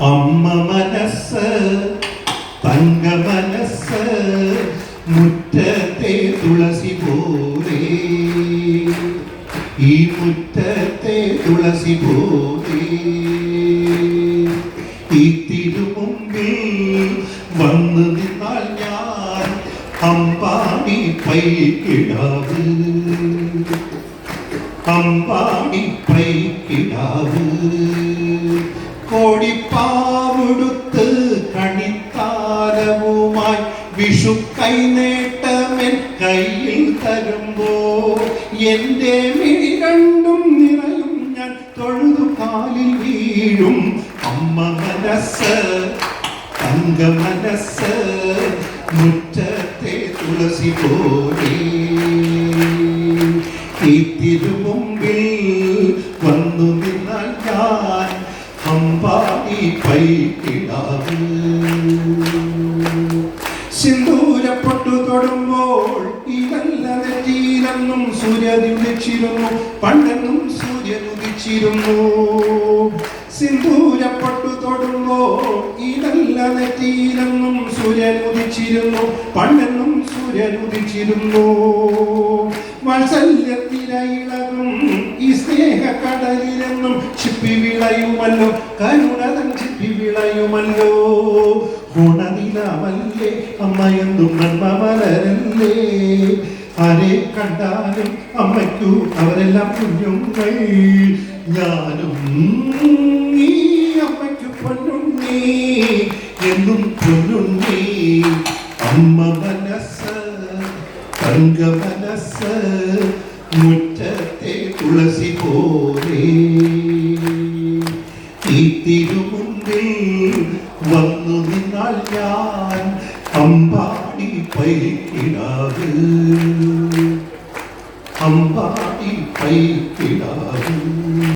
അമ്മ മനസ്സ് തങ്ക മനസ്സ് മുറ്റത്തെ തുളസി പോലെ ഈ മുറ്റത്തെ തുളസി പോലെ ഈ തിരുമുമ്പിൽ വന്നു നിന്നാൽ ഞാൻ അമ്പാടി പൈക്കിടാവ് അമ്പാടി പൈക്കിടാവ് കോടിപ്പാവുടുത്ത് കണിത്താരവുമായി വിഷു കൈനേട്ടമെൻ കയ്യിൽ തരുമ്പോ എന്റെ മിഴി രണ്ടും നിറയും ഞാൻ തൊഴുതു കാലിൽ വീഴും. അമ്മ മനസ്സ് തങ്ക മനസ്സ് മുറ്റത്തെ തുളസി പോലെ. ഈ തിരുമുമ്പിൽ വന്നു നിന്നാൽ ഞാൻ പൈക്കിടാവ് സിന്ദൂരപ്പൊട്ടു തൊടുമ്പോൾ ഇതല്ല നെറ്റിയിലെന്നും സൂര്യൻ ഉദിച്ചിരുന്നു പണ്ടെന്നും സൂര്യൻ ഉദിച്ചിരുന്നു. സിന്ദൂരപ്പൊട്ടു തൊടുമ്പോൾ ഇതല്ല നെറ്റിയിലെന്നും സൂര്യൻ ഉദിച്ചിരുന്നു പണ്ടെന്നും സൂര്യൻ ഉദിച്ചിരുന്നു. സ്നേഹ കടലിലെന്നും ചിപ്പി വിളയുമല്ലോ. കരുണതൻ ചിപ്പി വിളയുമല്ലോ. ഗുണനിലമല്ലേ അമ്മയെന്തും നന്മ മലരല്ലേ ആരെ കണ്ടാലും അമ്മയ്ക്കു അവരെല്ലാം കുഞ്ഞുങ്ങൾ ഞാനും നീ അമ്മയ്ക്കു പൊന്നുണ്ണി. എന്നും പൊന്നുണ്ണി. അമ്മ മനസ്സ് തങ്ക മനസ്സ് മുറ്റത്തെ തുളസി പോലെ തിരുമുമ്പിൽ വന്നു നിന്നാൽ ഞാൻ അമ്പാടി പൈക്കിടാവ് അമ്പാടി പൈക്കിടാവ്